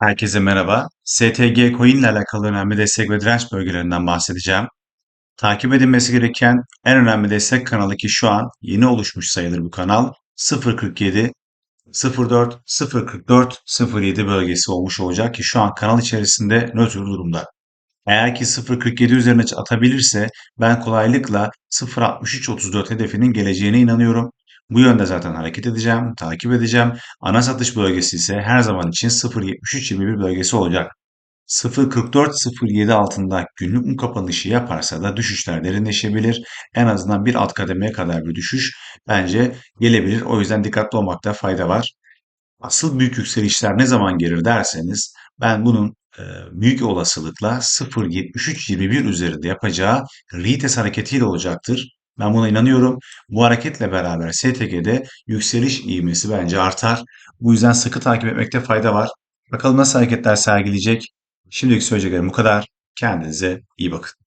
Herkese merhaba. STG Coin ile alakalı önemli destek ve direnç bölgelerinden bahsedeceğim. Takip edilmesi gereken en önemli destek kanalı ki şu an yeni oluşmuş sayılır bu kanal 0.47 04 0.44 07 bölgesi olmuş olacak ki şu an kanal içerisinde nötr durumda. Eğer ki 0.47 üzerine atabilirse ben kolaylıkla 0.63-34 hedefinin geleceğine inanıyorum. Bu yönde zaten hareket edeceğim, takip edeceğim. Ana satış bölgesi ise her zaman için 0.73-21 bölgesi olacak. 0.44-07 altında günlük mum kapanışı yaparsa da düşüşler derinleşebilir. En azından bir alt kademeye kadar bir düşüş bence gelebilir. O yüzden dikkatli olmakta fayda var. Asıl büyük yükselişler ne zaman gelir derseniz ben bunun e, büyük olasılıkla 0.73-21 üzerinde yapacağı retest hareketiyle olacaktır. Ben buna inanıyorum. Bu hareketle beraber STG'de yükseliş ivmesi bence artar. Bu yüzden sıkı takip etmekte fayda var. Bakalım nasıl hareketler sergileyecek. Şimdilik söyleyeceklerim bu kadar. Kendinize iyi bakın.